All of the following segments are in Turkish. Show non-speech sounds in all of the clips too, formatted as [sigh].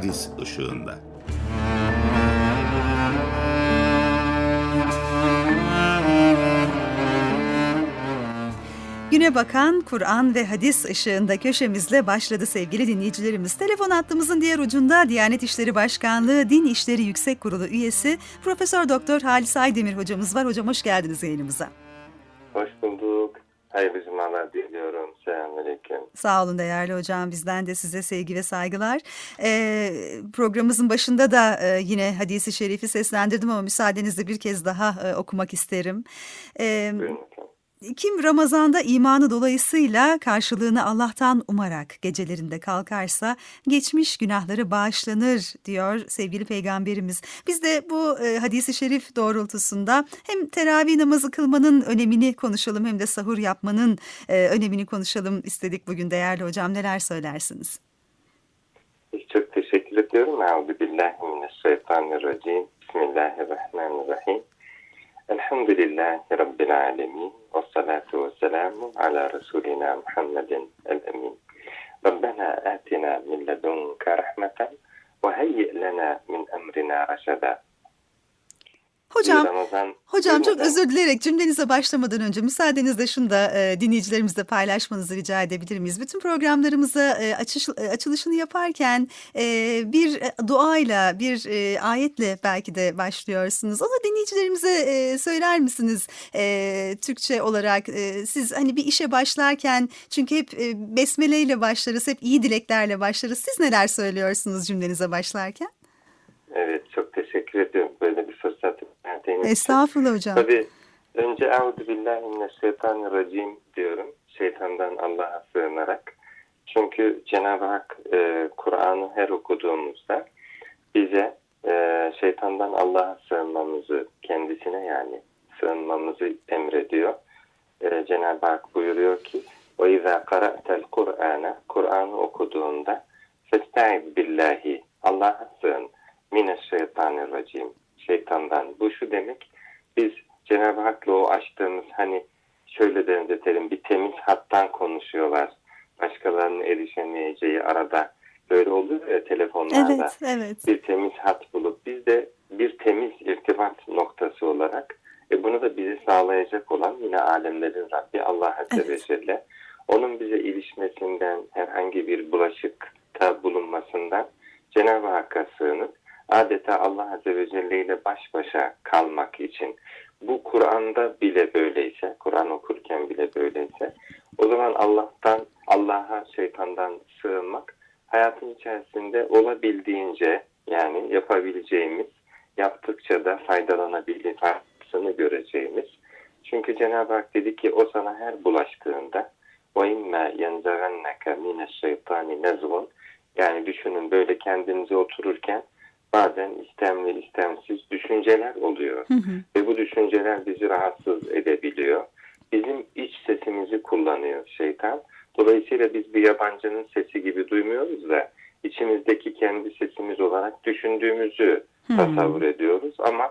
hadis ışığında. Güne bakan Kur'an ve hadis ışığında köşemizle başladı sevgili dinleyicilerimiz. Telefon hattımızın diğer ucunda Diyanet İşleri Başkanlığı Din İşleri Yüksek Kurulu üyesi Profesör Doktor Halis Aydemir hocamız var. Hocam hoş geldiniz yayınımıza. Hoş bulduk. Hayırlı cumalar diliyorum. Selamünaleyküm. Sağ olun değerli hocam. Bizden de size sevgi ve saygılar. Ee, programımızın başında da e, yine hadisi şerifi seslendirdim ama müsaadenizle bir kez daha e, okumak isterim. Ee, Buyurun. Kim Ramazan'da imanı dolayısıyla karşılığını Allah'tan umarak gecelerinde kalkarsa geçmiş günahları bağışlanır diyor sevgili peygamberimiz. Biz de bu e, hadisi şerif doğrultusunda hem teravih namazı kılmanın önemini konuşalım hem de sahur yapmanın e, önemini konuşalım istedik bugün değerli hocam. Neler söylersiniz? Çok teşekkür ediyorum. Euzubillahimineşşeytanirracim. Bismillahirrahmanirrahim. Elhamdülillahi Rabbil alemin. Ve salatu ve selamu ala Resulina Muhammedin el-emin. Rabbena atina min ledunke rahmeten ve heyyi lena min Hocam Hocam Buyurun çok özür dileyerek cümlenize başlamadan önce müsaadenizle şunu da e, dinleyicilerimizle paylaşmanızı rica edebilir miyiz? Bütün programlarımıza e, açış, e, açılışını yaparken e, bir e, duayla, bir e, ayetle belki de başlıyorsunuz. Onu dinleyicilerimize e, söyler misiniz e, Türkçe olarak? E, siz hani bir işe başlarken çünkü hep e, besmeleyle başlarız, hep iyi dileklerle başlarız. Siz neler söylüyorsunuz cümlenize başlarken? Evet çok teşekkür fırsat verdiğiniz için. Estağfurullah hocam. Tabii önce Euzu billahi mineşşeytanirracim diyorum. Şeytandan Allah'a sığınarak. Çünkü Cenab-ı Hak e, Kur'an'ı her okuduğumuzda bize e, şeytandan Allah'a sığınmamızı kendisine yani sığınmamızı emrediyor. E, Cenab-ı Hak buyuruyor ki وَاِذَا قَرَأْتَ الْقُرْآنَ Kur'an'ı okuduğunda فَاسْتَعِذْ billahi Allah'a sığın mineşşeytanirracim şeytandan. Bu şu demek biz Cenab-ı Hak'la o açtığımız hani şöyle benzetelim bir temiz hattan konuşuyorlar. Başkalarının erişemeyeceği arada böyle oluyor ya telefonlarda. Evet, evet. Bir temiz hat bulup biz de bir temiz irtibat noktası olarak e bunu da bizi sağlayacak olan yine alemlerin Rabbi Allah Azze ve Evet. Celle. Onun bize ilişmesinden herhangi bir bulaşıkta bulunmasından Cenab-ı Hakk'a sığınıp adeta Allah Azze ve Celle ile baş başa kalmak için bu Kur'an'da bile böyleyse, Kur'an okurken bile böyleyse o zaman Allah'tan, Allah'a şeytandan sığınmak hayatın içerisinde olabildiğince yani yapabileceğimiz, yaptıkça da faydalanabildiği faydasını göreceğimiz. Çünkü Cenab-ı Hak dedi ki o sana her bulaştığında وَاِمَّا يَنْزَغَنَّكَ مِنَ الشَّيْطَانِ نَزْغٌ Yani düşünün böyle kendinize otururken bazen istemli istemsiz düşünceler oluyor. Hı hı. Ve bu düşünceler bizi rahatsız edebiliyor. Bizim iç sesimizi kullanıyor şeytan. Dolayısıyla biz bir yabancının sesi gibi duymuyoruz da içimizdeki kendi sesimiz olarak düşündüğümüzü Hmm. tasavvur ediyoruz. Ama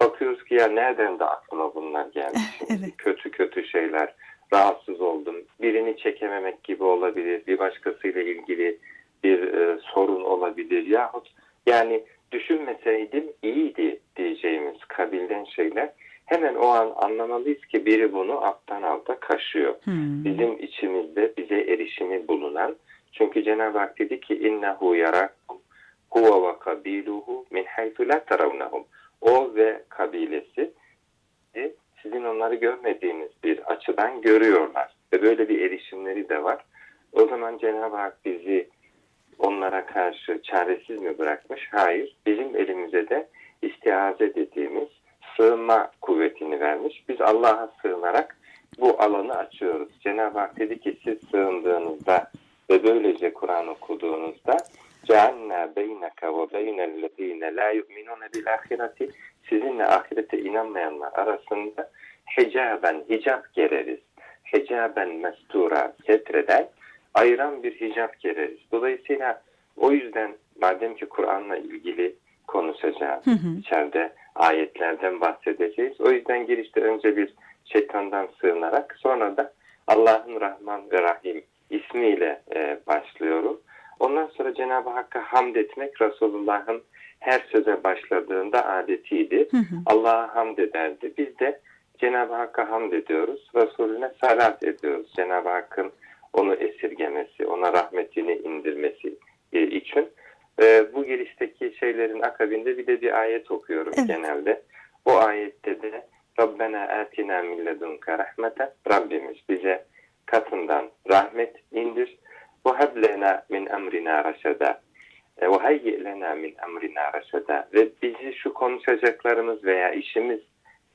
bakıyoruz ki ya nereden de aklıma bunlar şimdi? [laughs] Evet. Kötü kötü şeyler. Rahatsız oldum. Birini çekememek gibi olabilir. Bir başkasıyla ilgili bir e, sorun olabilir. Yahut yani düşünmeseydim iyiydi diyeceğimiz kabilden şeyler hemen o an anlamalıyız ki biri bunu alttan alta kaşıyor. Hmm. Bizim içimizde bize erişimi bulunan çünkü Cenab-ı Hak dedi ki innehu yarakum huve ve kabiluhu min haythu la terawnahum. O ve kabilesi e, sizin onları görmediğiniz bir açıdan görüyorlar. Ve böyle bir erişimleri de var. O zaman Cenab-ı Hak bizi onlara karşı çaresiz mi bırakmış? Hayır. Bizim elimize de istiaze dediğimiz sığınma kuvvetini vermiş. Biz Allah'a sığınarak bu alanı açıyoruz. Cenab-ı Hak dedi ki siz sığındığınızda ve böylece Kur'an okuduğunuzda cealna beyneke ve beynellezine la yu'minune bil ahireti sizinle ahirete inanmayanlar arasında hicaben hicap gereriz. Hicaben mestura setreden ayıran bir hicap gereriz. Dolayısıyla o yüzden madem ki Kur'an'la ilgili konuşacağız. Hı hı. İçeride ayetlerden bahsedeceğiz. O yüzden girişte önce bir şeytandan sığınarak sonra da Allah'ın Rahman ve Rahim ismiyle e, başlıyorum. Ondan sonra Cenab-ı Hakk'a hamd etmek Resulullah'ın her söze başladığında adetiydi. Allah'a hamd ederdi. Biz de Cenab-ı Hakk'a hamd ediyoruz. Resulüne salat ediyoruz. Cenab-ı Hakk'ın onu esirgemesi, ona rahmetini indirmesi e, için. E, bu girişteki şeylerin akabinde bir de bir ayet okuyorum Evet. genelde. O ayette de Rabbena atina min ledunka rahmeten Rabbimiz bize katından rahmet indir. Ve heblena min emrina raşada. E, Ve hayyi lena min emrina raşada. Ve bizi şu konuşacaklarımız veya işimiz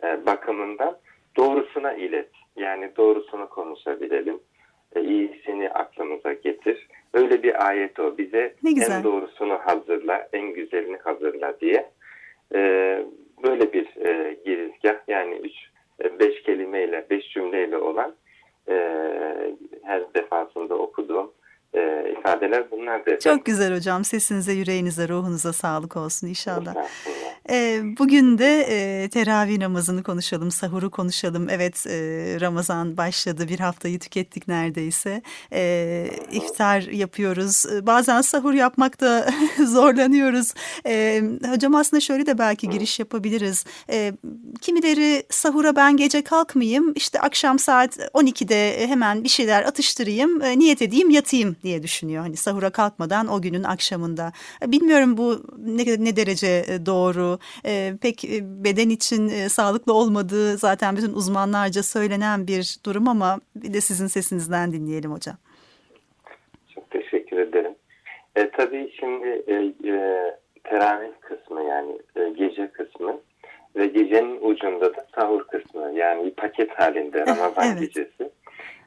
e, bakımından doğrusuna ilet. Yani doğrusunu konuşabilelim. İyisini aklımıza getir. Öyle bir ayet o. Bize Ne güzel. en doğrusunu hazırla, en güzelini hazırla diye. E, böyle bir e, girizgah yani üç, e, beş kelimeyle, beş cümleyle olan e, her ifadeler bunlar da. Çok güzel hocam. Sesinize, yüreğinize, ruhunuza sağlık olsun inşallah. Ee, bugün de e, teravih namazını konuşalım, sahuru konuşalım. Evet, e, Ramazan başladı, bir haftayı tükettik neredeyse. E, iftar yapıyoruz, E, bazen sahur yapmakta [laughs] zorlanıyoruz. E, hocam aslında şöyle de belki giriş yapabiliriz. E, kimileri sahura ben gece kalkmayayım, işte akşam saat 12'de hemen bir şeyler atıştırayım, e, niyet edeyim, yatayım diye düşünüyor. Hani sahura kalkmadan o günün akşamında. E, Bilmiyorum bu ne, ne derece e, doğru. E, pek e, beden için e, sağlıklı olmadığı zaten bütün uzmanlarca söylenen bir durum ama bir de sizin sesinizden dinleyelim hocam. Çok teşekkür ederim. E, tabii şimdi e, e, teravih kısmı yani e, gece kısmı ve gecenin ucunda da sahur kısmı yani bir paket halinde Ramazan evet. gecesi.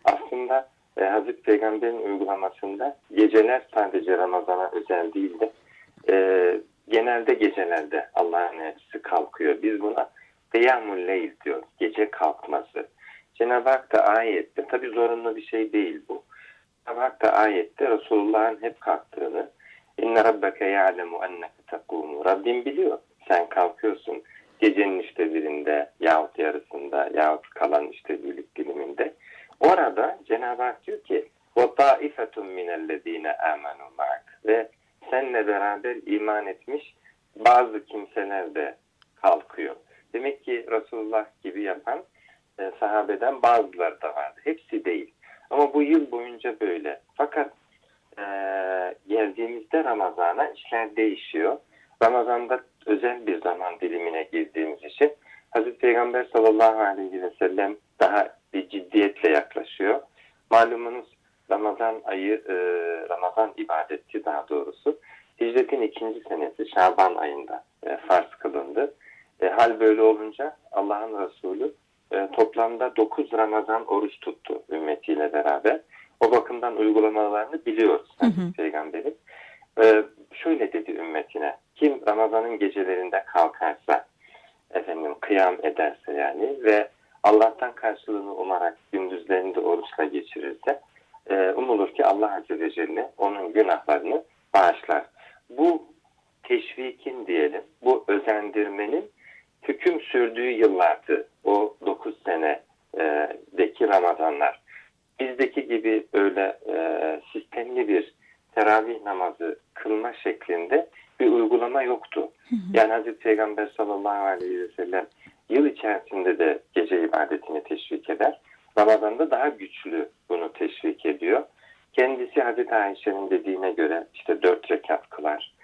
Aslında e, Hazreti Peygamber'in uygulamasında geceler sadece Ramazan'a özel değil de e, genelde gecelerde Allah'ın elçisi kalkıyor. Biz buna kıyamul leyl diyoruz. Gece kalkması. Cenab-ı Hak da ayette tabii zorunlu bir şey değil bu. Cenab-ı Hak da ayette Resulullah'ın hep kalktığını İnne rabbeke ya'lemu enneke tekumu. Rabbim biliyor. Sen kalkıyorsun gecenin işte birinde yahut yarısında yahut kalan işte birlik diliminde. Orada Cenab-ı Hak diyor ki وَطَائِفَةٌ مِنَ الَّذ۪ينَ آمَنُوا مَعَكَ Ve seninle beraber iman etmiş bazı kimseler de kalkıyor. Demek ki Resulullah gibi yapan e, sahabeden bazıları da vardı. Hepsi değil. Ama bu yıl boyunca böyle. Fakat e, geldiğimizde Ramazan'a işler değişiyor. Ramazan'da özel bir zaman dilimine girdiğimiz için Hazreti Peygamber sallallahu aleyhi ve sellem daha bir ciddiyetle yaklaşıyor. Malumunuz Ramazan ayı, e, Ramazan ibadeti daha doğrusu hicretin ikinci senesi Şaban ayında e, farz kılındı. E, hal böyle olunca Allah'ın Resulü e, toplamda 9 Ramazan oruç tuttu ümmetiyle beraber. O bakımdan uygulamalarını biliyoruz Hı hı. Peygamber'in. E, şöyle dedi ümmetine, kim Ramazan'ın gecelerinde kalkarsa, efendim kıyam ederse yani ve Allah'tan karşılığını umarak gündüzlerinde oruçla geçirirse, e, umulur ki Allah Azze ve Celle onun günahlarını bağışlar. Bu teşvikin diyelim, bu özendirmenin hüküm sürdüğü yıllardı o 9 senedeki Ramazanlar. Bizdeki gibi öyle e, sistemli bir teravih namazı kılma şeklinde bir uygulama yoktu. Yani Hazreti Peygamber sallallahu aleyhi ve sellem yıl içerisinde de gece ibadetini teşvik eder. Ramazan'da daha güçlü bunu teşvik ediyor. Kendisi Hazreti Ayşe'nin dediğine göre işte dört rekat kılar.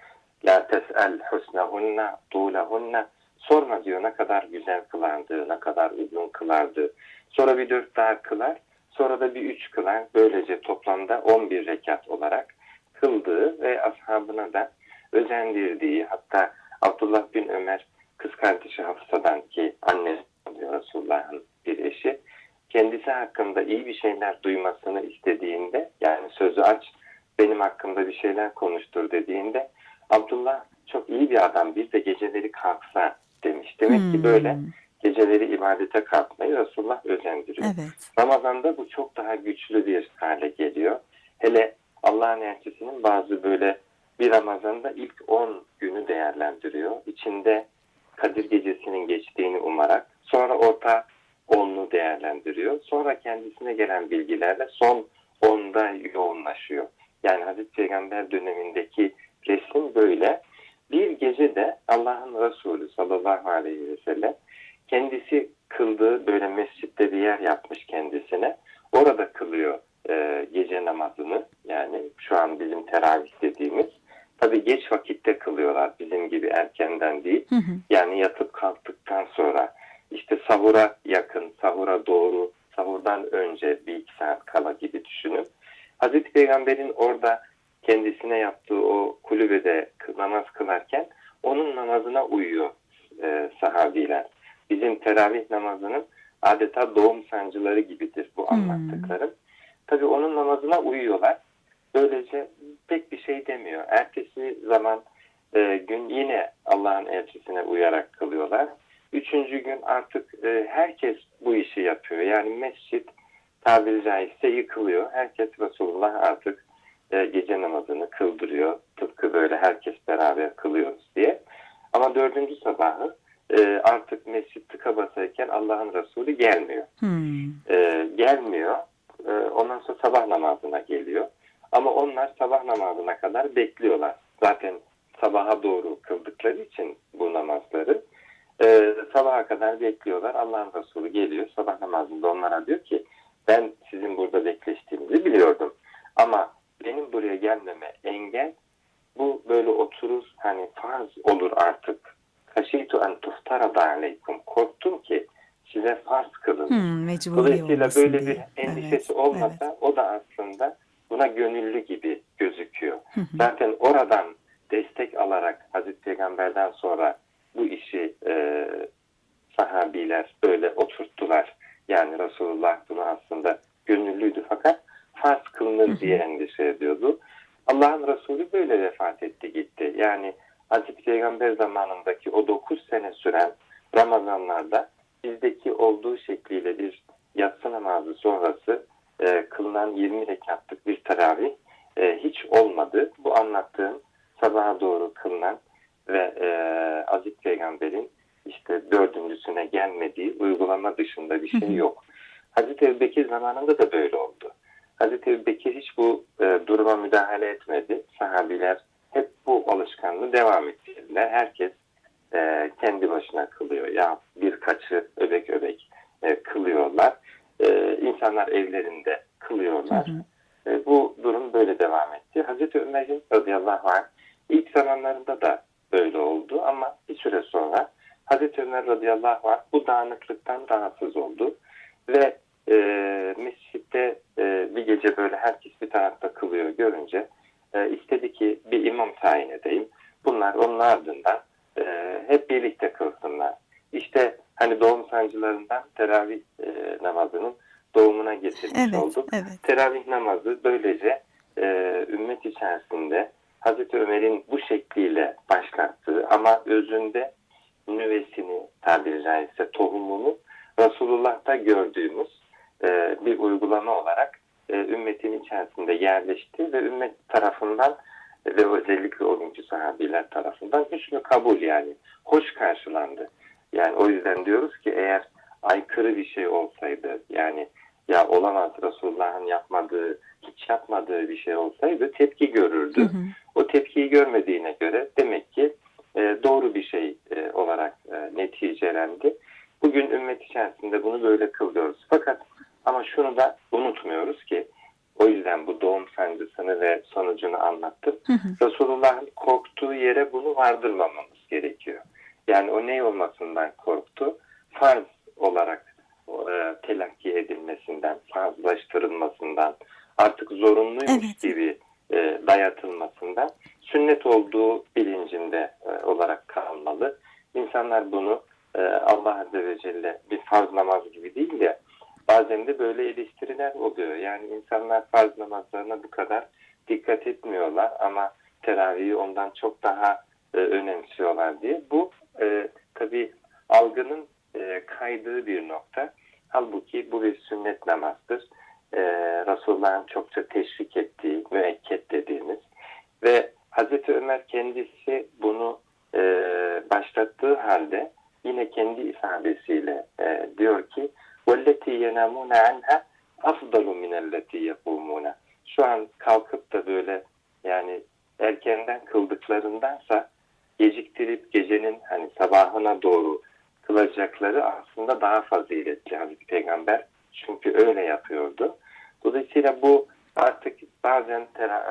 La tes'el husnehunna tulehunna sorma diyor ne kadar güzel kılardı, ne kadar uzun kılardı. Sonra bir dört daha kılar, sonra da bir üç kılar. Böylece toplamda 11 rekat olarak kıldığı ve ashabına da özendirdiği hatta Abdullah bin Ömer kız kardeşi Hafsa'dan ki annesi oluyor Resulullah'ın bir eşi kendisi hakkında iyi bir şeyler duymasını istediğinde yani sözü aç benim hakkımda bir şeyler konuştur dediğinde Abdullah çok iyi bir adam bir de geceleri kalksa demiş. Demek Hmm. ki böyle geceleri ibadete kalkmayı Resulullah özendiriyor. Evet. Ramazan'da bu çok daha güçlü bir hale geliyor. Hele Allah'ın elçisinin bazı böyle bir Ramazan'da ilk 10 günü değerlendiriyor. İçinde Kadir Gecesi'nin geçtiğini umarak sonra orta onlu değerlendiriyor. Sonra kendisine gelen bilgilerle son onda yoğunlaşıyor. Yani Hazreti Peygamber dönemindeki resim böyle. Bir gece de Allah'ın Resulü sallallahu aleyhi ve sellem kendisi kıldığı böyle mescitte bir yer yapmış kendisine. Orada kılıyor e, gece namazını. Yani şu an bizim teravih dediğimiz. Tabi geç vakitte kılıyorlar bizim gibi erkenden değil. Hı hı. Yani yatıp kalktıktan sonra işte sahura yakın, sahura doğru, sahurdan önce bir iki saat kala gibi düşünün. Hazreti Peygamber'in orada kendisine yaptığı o kulübede namaz kılarken onun namazına uyuyor e, sahabiler. Bizim teravih namazının adeta doğum sancıları gibidir bu Hmm. anlattıklarım. Tabii onun namazına uyuyorlar. Böylece pek bir şey demiyor. Ertesi zaman e, gün yine Allah'ın elçisine uyarak kılıyorlar. Üçüncü gün artık e, herkes bu işi yapıyor. Yani mescit tabiri caizse yıkılıyor. Herkes Resulullah artık e, gece namazını kıldırıyor. Tıpkı böyle herkes beraber kılıyoruz diye. Ama dördüncü sabahı e, artık mescit tıka basarken Allah'ın Resulü gelmiyor. Hmm. E, gelmiyor. E, ondan sonra sabah namazına geliyor. Ama onlar sabah namazına kadar bekliyorlar. Zaten sabaha doğru kıldıkları için bu namazları e, sabaha kadar bekliyorlar. Allah'ın Resulü geliyor. Sabah namazında onlara diyor ki mecburi Dolayısıyla böyle bir diye. endişesi Evet, olmasa evet. o da aslında buna gönüllü gibi gözüküyor. Hı hı. Zaten oradan destek alarak Hazreti Peygamber'den sonra bu işi e, sahabiler böyle oturttular. Yani Resulullah bunu aslında gönüllüydü fakat farz kılınır hı. diye endişe ediyordu. Allah'ın Resulü böyle vefat etti gitti. Yani Hazreti Peygamber zamanındaki o 9 sene süren Ramazanlarda bizdeki olduğu şekliyle bir yatsı namazı sonrası e, kılınan 20 rekatlık bir teravih e, hiç olmadı. Bu anlattığım sabaha doğru kılınan ve e, Aziz Peygamber'in işte dördüncüsüne gelmediği uygulama dışında bir şey yok. Hazreti Ebubekir zamanında da böyle oldu. Hazreti Ebubekir hiç bu e, duruma müdahale etmedi. Sahabiler hep bu alışkanlığı devam ettirdiler. Herkes e, kendi başına kılıyor. Ya birkaçı öbek öbek e, kılıyorlar. E, insanlar evlerinde kılıyorlar. Hı hı. E, bu durum böyle devam etti. Hazreti Ömer'in radıyallahu anh ilk zamanlarında da böyle oldu ama bir süre sonra Hazreti Ömer radıyallahu anh bu dağınıklıktan rahatsız oldu ve e, mescitte e, bir gece böyle herkes bir tarafta kılıyor görünce e, istedi ki bir imam tayin edeyim. Bunlar onun ardından e, hep birlikte kılsınlar. İşte hani doğum sancılarından teravih e, namazının doğumuna getirmiş Evet, olduk. evet. Teravih namazı böylece e, ümmet içerisinde Hazreti Ömer'in bu şekliyle başlattığı ama özünde nüvesini tabiri caizse tohumunu Resulullah'ta gördüğümüz e, bir uygulama olarak e, ümmetin içerisinde yerleşti ve ümmet tarafından ve özellikle o günkü sahabiler tarafından hüsnü kabul yani hoş karşılandı. Yani o yüzden diyoruz ki eğer aykırı bir şey olsaydı yani ya olamaz Resulullah'ın yapmadığı, hiç yapmadığı bir şey olsaydı tepki görürdü. Hı hı. O tepkiyi görmediğine göre demek ki e, doğru bir şey e, olarak e, neticelendi. Bugün ümmet içerisinde bunu böyle kılıyoruz. Fakat ama şunu da unutmuyoruz ki o yüzden bu doğum sancısını ve sonucunu anlattım. Hı hı. Resulullah'ın korktuğu yere bunu vardırmamamız gerekiyor. Yani o ne olmasından korktu? Farz olarak e, telakki edilmesinden, fazlaştırılmasından, artık zorunluymuş Evet. gibi e, dayatılmasından sünnet olduğu bilincinde e, olarak kalmalı. İnsanlar bunu e, Allah Azze ve Celle bir farz namaz gibi değil de bazen de böyle eleştiriler oluyor. Yani insanlar farz namazlarına bu kadar dikkat etmiyorlar ama teravihi ondan çok daha e, önemsiyorlar diye. Bu e, tabi algının e, kaydığı bir nokta. Halbuki bu bir sünnet namazdır. E, Resulullah'ın çokça teşvik ettiği, müekket dediğimiz ve Hazreti Ömer kendisi bunu e, başlattığı halde yine kendi ifadesiyle e, diyor ki وَالَّتِي يَنَامُونَ عَنْهَا أَفْضَلُ مِنَ الَّتِي يَقُومُونَ şu an kalkıp da böyle yani erkenden kıldıklarındansa geciktirip gecenin hani sabahına doğru kılacakları aslında daha faziletli Hazreti Peygamber çünkü öyle yapıyordu. Dolayısıyla bu artık bazen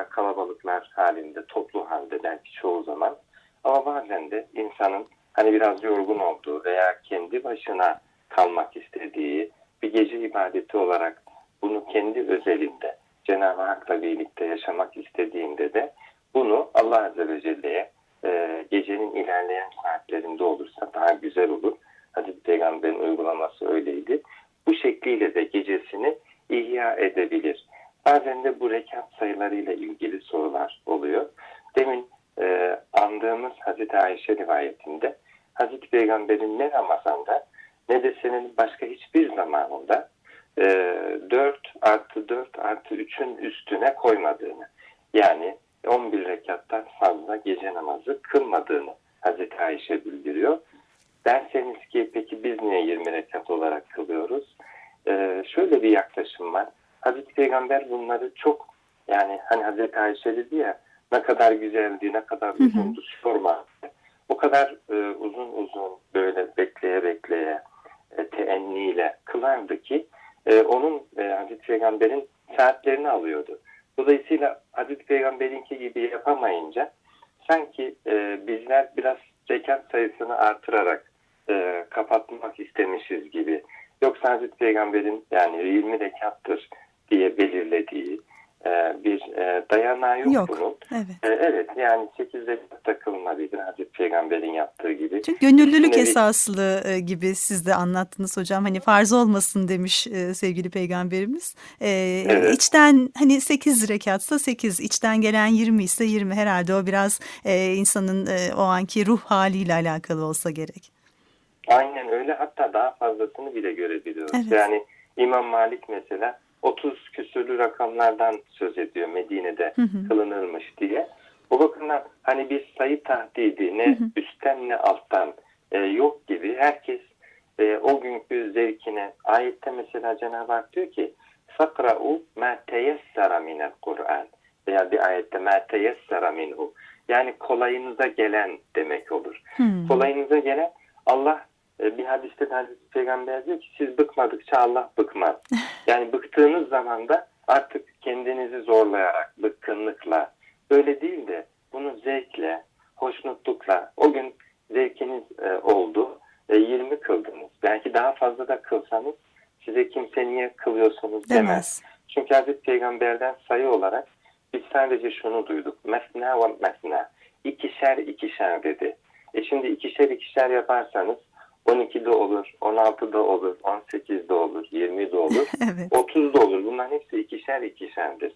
kalabalıklar halinde, toplu halde belki çoğu zaman ama bazen de insanın hani biraz yorgun olduğu veya kendi başına kalmak istediği bir gece ibadeti olarak bunu kendi özelinde Cenab-ı Hak'la birlikte yaşamak istediğinde de bunu Allah Azze ve Celle'ye e, gecenin ilerleyen saatlerinde olursa daha güzel olur. Hazreti Peygamber'in uygulaması öyleydi. Bu şekliyle de gecesini ihya edebilir. Bazen de bu rekat sayılarıyla ilgili sorular oluyor. Demin e, andığımız Hazreti Ayşe rivayetinde Hazreti Peygamber'in ne Ramazan'da ne de senin başka hiçbir zamanında e, 4 artı 4 artı 3'ün üstüne koymadığını yani 11 rekattan fazla gece namazı kılmadığını Hazreti Ayşe bildiriyor. Derseniz ki peki biz niye 20 rekat olarak kılıyoruz? Ee, şöyle bir yaklaşım var. Hazreti Peygamber bunları çok yani hani Hazreti Ayşe dedi ya ne kadar güzeldi, ne kadar uzundu sorma. O kadar e, uzun uzun böyle bekleye bekleye e, teenniyle kılardı ki e, onun e, Hazreti Peygamber'in saatlerini alıyordu. Dolayısıyla Hazreti Peygamber'inki gibi yapamayınca sanki e, bizler biraz rekat sayısını artırarak e, kapatmak istemişiz gibi. Yoksa Hazreti Peygamber'in yani 20 rekattır diye belirlediği bir e, dayanağı yok, Yok. bunun. Evet. E, evet yani 8 rekatta kılınabilir Hazreti Peygamber'in yaptığı gibi. Çünkü gönüllülük Şimdi- esaslı e, gibi siz de anlattınız hocam. Hani farz olmasın demiş e, sevgili peygamberimiz. E, Evet. İçten hani 8 rekatsa 8, içten gelen 20 ise 20 herhalde o biraz e, insanın e, o anki ruh haliyle alakalı olsa gerek. Aynen öyle hatta daha fazlasını bile görebiliyoruz. Evet. Yani İmam Malik mesela 30 küsürlü rakamlardan söz ediyor Medine'de Hı hı. kılınırmış diye. O bakımdan hani bir sayı tahdidi ne Hı hı. üstten ne alttan e, yok gibi herkes e, o günkü zevkine ayette mesela Cenab-ı Hak diyor ki fakra'u ma teyessera minel Kur'an veya bir ayette ma teyessera minhu yani kolayınıza gelen demek olur Hmm. kolayınıza gelen Allah bir hadiste de Hazreti Peygamber diyor ki siz bıkmadıkça Allah bıkmaz. [laughs] Yani bıktığınız zaman da artık kendinizi zorlayarak, bıkkınlıkla böyle değil de bunu zevkle, hoşnutlukla o gün zevkiniz e, oldu ve 20 kıldınız. Belki daha fazla da kılsanız size kimse niye kılıyorsunuz demez. Demez. Çünkü Hazreti Peygamber'den sayı olarak biz sadece şunu duyduk. Mesna ve mesna. İkişer ikişer dedi. E şimdi ikişer ikişer yaparsanız 12'de olur, 16'da olur, 18'de olur, 20'de [laughs] olur, Evet. 30'da olur. Bunların hepsi ikişer ikişerdir.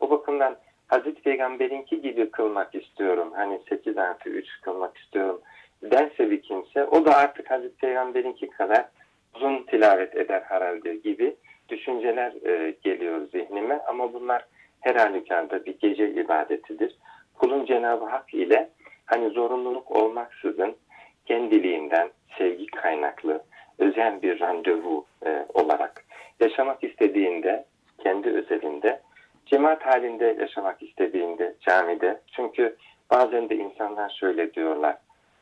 O bakımdan Hazreti Peygamber'inki gibi kılmak istiyorum. Hani 8 artı 3 kılmak istiyorum derse bir kimse o da artık Hazreti Peygamber'inki kadar uzun tilavet eder herhalde gibi düşünceler e, geliyor zihnime ama bunlar her halükarda bir gece ibadetidir. Kulun Cenab-ı Hak ile hani zorunluluk olmaksızın kendiliğinden sevgi kaynaklı özel bir randevu e, olarak yaşamak istediğinde kendi özelinde cemaat halinde yaşamak istediğinde camide çünkü bazen de insanlar şöyle diyorlar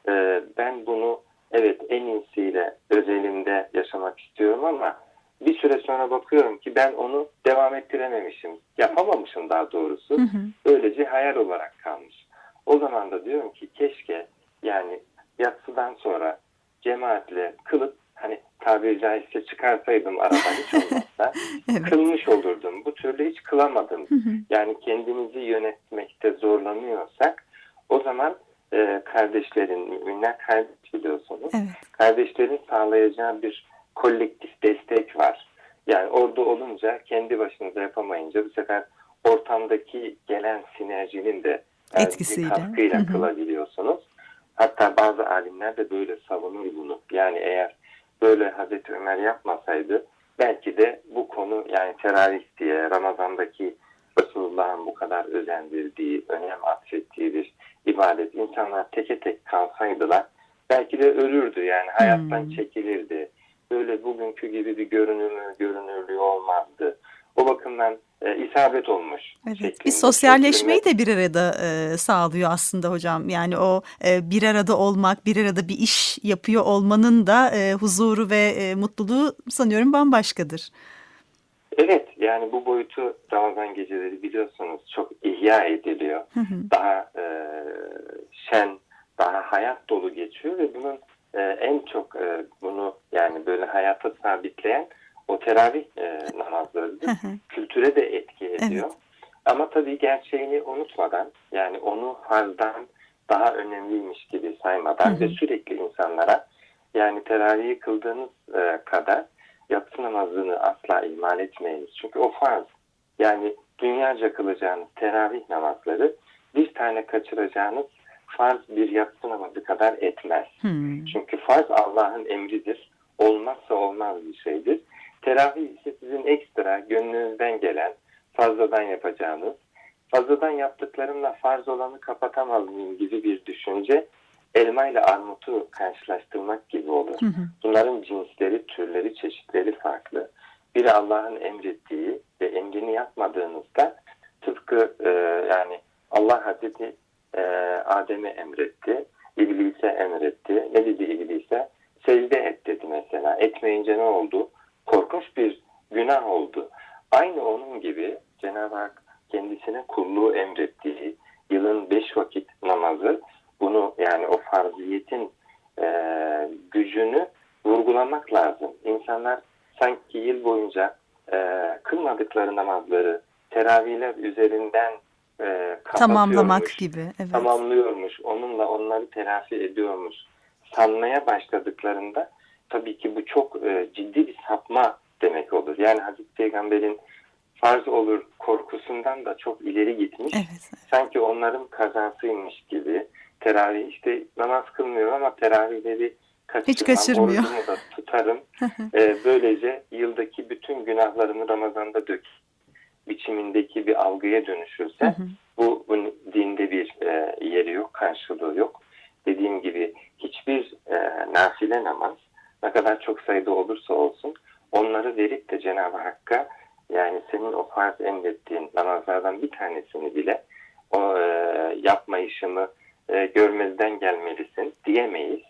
e, ben bunu evet en iyisiyle özelinde yaşamak istiyorum ama bir süre sonra bakıyorum ki ben onu devam ettirememişim yapamamışım daha doğrusu Hı hı. böylece hayal olarak kalmış. O zaman da diyorum ki keşke yani yatsıdan sonra cemaatle kılıp hani tabiri caizse çıkarsaydım aradan hiç [laughs] olmazsa Evet. kılmış olurdum. Bu türlü hiç kılamadım. Hı hı. Yani kendimizi yönetmekte zorlanıyorsak o zaman e, kardeşlerin, müminler kardeş biliyorsunuz. Evet. Kardeşlerin sağlayacağı bir kolektif destek var. Yani orada olunca kendi başınıza yapamayınca bu sefer ortamdaki gelen sinerjinin de e, Etkisiyle. katkıyla Hı hı. kılabiliyorsunuz. Hatta bazı alimler de böyle savunur bunu. Yani eğer böyle Hazreti Ömer yapmasaydı belki de bu konu yani teravih diye Ramazan'daki Resulullah'ın bu kadar özendirdiği, önem atfettiği bir ibadet insanlar teke tek kalsaydılar belki de ölürdü yani hayattan Hmm. çekilirdi. Böyle bugünkü gibi bir görünümü, görünürlüğü olmazdı. O bakımdan e, isabet olmuş. Evet, şeklinde. bir sosyalleşmeyi Çok de bir arada e, sağlıyor aslında hocam. Yani o e, bir arada olmak, bir arada bir iş yapıyor olmanın da e, huzuru ve e, mutluluğu sanıyorum bambaşkadır. Evet yani bu boyutu Ramazan geceleri biliyorsunuz çok ihya ediliyor. Hı hı. Daha e, şen, daha hayat dolu geçiyor ve bunun e, en çok e, bunu yani böyle hayata sabitleyen o teravih e, hı. Kültüre de etki ediyor. Evet. Ama tabii gerçeğini unutmadan yani onu farzdan daha önemliymiş gibi saymadan Hı hı. ve sürekli insanlara yani teravihi kıldığınız e, kadar yatsı namazını asla ihmal etmeyiniz. Çünkü o farz. Yani dünyaca kılacağınız teravih namazları bir tane kaçıracağınız farz bir yatsı namazı kadar etmez. Hmm. Çünkü farz Allah'ın emridir. Olmazsa olmaz bir şeydir. Teravih ise sizin ekstra gönlünüzden gelen fazladan yapacağınız, fazladan yaptıklarımla farz olanı kapatamaz mıyım gibi bir düşünce elma ile armutu karşılaştırmak gibi olur. Hı hı. Bunların cinsleri, türleri, çeşitleri farklı. Biri Allah'ın emrettiği ve emrini yapmadığınızda tıpkı e, yani Allah Hazreti e, Adem'e emretti, İblis'e emretti. Ne dedi İblis'e? Secde et dedi mesela. Etmeyince ne oldu? Korkunç bir günah oldu. Aynı onun gibi Cenab-ı Hak kendisine kulluğu emrettiği yılın beş vakit namazı bunu yani o farziyetin e, gücünü vurgulamak lazım. İnsanlar sanki yıl boyunca e, kılmadıkları namazları teravihler üzerinden e, Tamamlamak gibi. Evet. tamamlıyormuş, onunla onları telafi ediyormuş sanmaya başladıklarında tabii ki bu çok e, ciddi bir sapma demek olur. Yani Hazreti Peygamber'in farz olur korkusundan da çok ileri gitmiş. Evet. Sanki onların kazasıymış gibi. Teravih işte namaz kılmıyor ama teravihleri kaçırmam, Hiç kaçırmıyor. orucumu da tutarım. [laughs] Ee, böylece yıldaki bütün günahlarımı Ramazan'da dök biçimindeki bir algıya dönüşürse Hı hı. bu, bunun dinde bir e, yeri yok, karşılığı yok. Dediğim gibi hiçbir e, nafile namaz ne kadar çok sayıda olursa olsun onları verip de Cenab-ı Hakk'a yani senin o farz emrettiğin namazlardan bir tanesini bile o e, yapmayışımı e, görmezden gelmelisin diyemeyiz.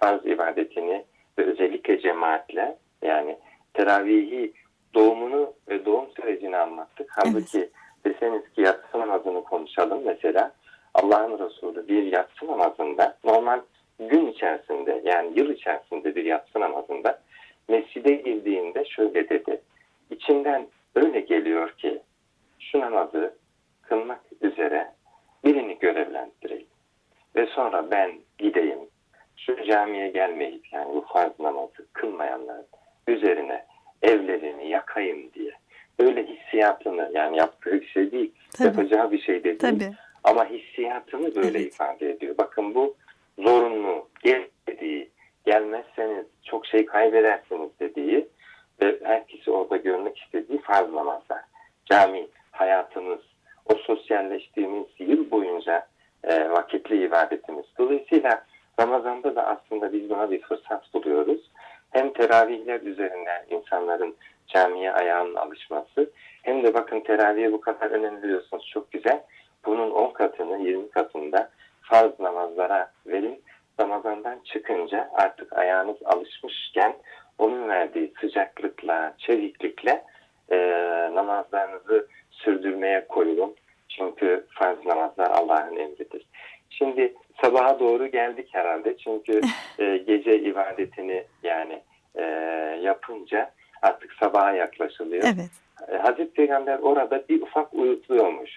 Farz ibadetini ve özellikle cemaatle yani teravihi doğumunu ve doğum sürecini anlattık. Halbuki deseniz ki yatsı namazını konuşalım mesela Allah'ın Resulü bir yatsı namazında normal gün içerisinde yani yıl içerisinde bir yatsı namazında mescide girdiğinde şöyle dedi. İçimden öyle geliyor ki şu namazı kılmak üzere birini görevlendireyim. Ve sonra ben gideyim şu camiye gelmeyip yani bu farz namazı kılmayanların üzerine evlerini yakayım diye. Böyle hissiyatını yani yaptığı bir şey değil, Tabii. yapacağı bir şey de değil. Tabii. Ama hissiyatını böyle Evet. ifade ediyor. Bakın bu zorunlu, gel dediği, gelmezseniz çok şey kaybedersiniz dediği ve herkesi orada görmek istediği farz namazlar. Cami, hayatımız, o sosyalleştiğimiz yıl boyunca e, vakitli ibadetimiz. Dolayısıyla Ramazan'da da aslında biz buna bir fırsat buluyoruz. Hem teravihler üzerinden insanların camiye ayağının alışması hem de bakın teravihe bu kadar önem veriyorsunuz çok güzel. Bunun 10 katını 20 katında farz namazlara verin. Ramazan'dan çıkınca artık ayağınız alışmışken onun verdiği sıcaklıkla, çeviklikle e, namazlarınızı sürdürmeye koyulun. Çünkü farz namazlar Allah'ın emridir. Şimdi sabaha doğru geldik herhalde. Çünkü [laughs] e, gece ibadetini yani e, yapınca artık sabaha yaklaşılıyor. Evet. E, Hazreti Peygamber orada bir ufak uyukluyormuş.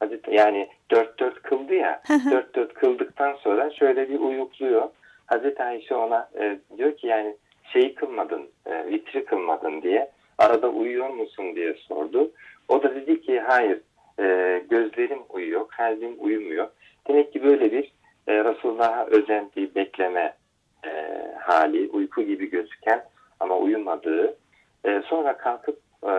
Hazreti, yani dört dört kıldı ya, dört dört kıldıktan sonra şöyle bir uyukluyor. Hazreti Ayşe ona e, diyor ki yani şeyi kılmadın, e, vitri kılmadın diye. Arada uyuyor musun diye sordu. O da dedi ki hayır, e, gözlerim uyuyor, kalbim uyumuyor. Demek ki böyle bir e, Resulullah'a özendiği bekleme e, hali, uyku gibi gözüken ama uyumadığı. E, sonra kalkıp e,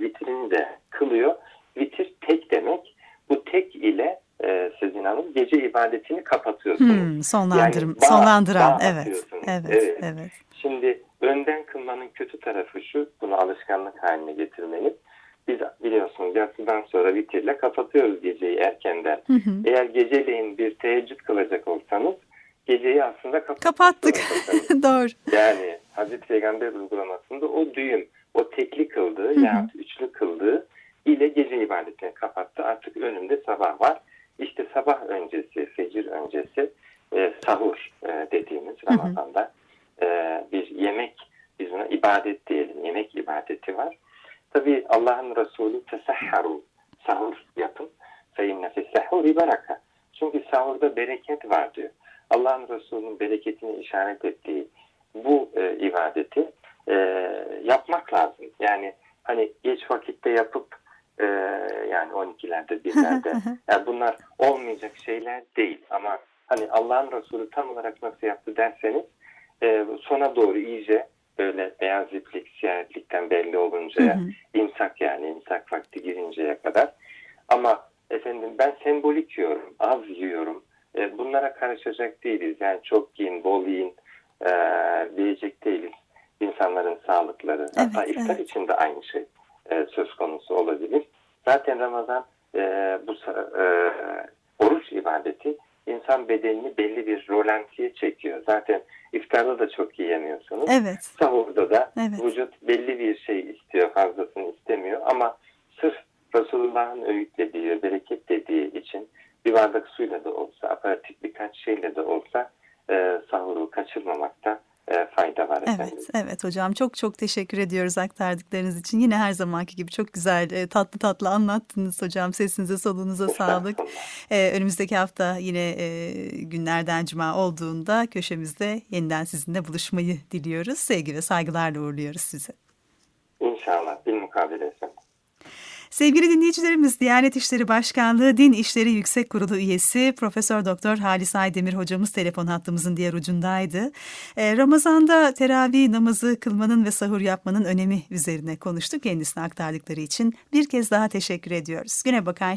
vitrini de kılıyor. Vitir tek demek. Bu tek ile e, Sezin Hanım gece ibadetini kapatıyorsunuz. Hmm, sonlandırım, Yani bağ- sonlandıran. bağ evet. Evet. Evet. Evet. Şimdi önden kılmanın kötü tarafı şu, bunu alışkanlık haline getirmeniz. biz biliyorsunuz yatsıdan sonra vitirle kapatıyoruz geceyi erkenden. Hı hı. Eğer geceleyin bir teheccüd kılacak olsanız geceyi aslında Kapattık. zorundasınız. [laughs] Doğru. Yani Hazreti Peygamber uygulamasında o düğüm, o tekli kıldığı hı. üçlü kıldığı ile gece ibadetini kapattı. Artık önümde sabah var sabah öncesi, fecir öncesi e, sahur e, dediğimiz Ramazan'da e, bir yemek, biz buna ibadet diyelim, yemek ibadeti var. Tabi Allah'ın Resulü tesahharu, sahur yapın. Feinne fissahuri baraka. Çünkü sahurda bereket var diyor. Allah'ın Resulü'nün bereketini işaret ettiği bu e, ibadeti e, yapmak lazım. Yani hani geç vakitte yapıp e, yani 12'lerde birlerde. [laughs] Yani bunlar olmayacak şeyler değil. Ama hani Allah'ın Resulü tam olarak nasıl yaptı derseniz e, sona doğru iyice böyle beyaz iplik siyah iplikten belli Hı oluncaya hı. imsak yani imsak vakti girinceye kadar. Ama efendim ben sembolik yiyorum az yiyorum e, bunlara karışacak değiliz. Yani çok yiyin bol yiyin e, diyecek değiliz. İnsanların sağlıkları. Hatta Evet, iftar evet. için de aynı şey e, söz konusu olabilir zaten Ramazan e, bu e, oruç ibadeti insan bedenini belli bir rolantiye çekiyor zaten iftarda da çok yiyemiyorsunuz Evet. Sahurda da Evet. vücut belli bir şey istiyor, fazlasını istemiyor ama sırf Resulullah'ın öğütlediği Evet, hocam çok çok teşekkür ediyoruz aktardıklarınız için. Yine her zamanki gibi çok güzel, e, tatlı tatlı anlattınız hocam. Sesinize, solunuza sağlık. E, önümüzdeki hafta yine e, günlerden cuma olduğunda köşemizde yeniden sizinle buluşmayı diliyoruz. Sevgi ve saygılarla uğurluyoruz sizi. İnşallah. Bir mukabele efendim. Sevgili dinleyicilerimiz, Diyanet İşleri Başkanlığı Din İşleri Yüksek Kurulu üyesi Profesör Doktor Halis Aydemir hocamız telefon hattımızın diğer ucundaydı. Ee, Ramazan'da teravih namazı kılmanın ve sahur yapmanın önemi üzerine konuştuk. Kendisine aktardıkları için bir kez daha teşekkür ediyoruz. Güne bakan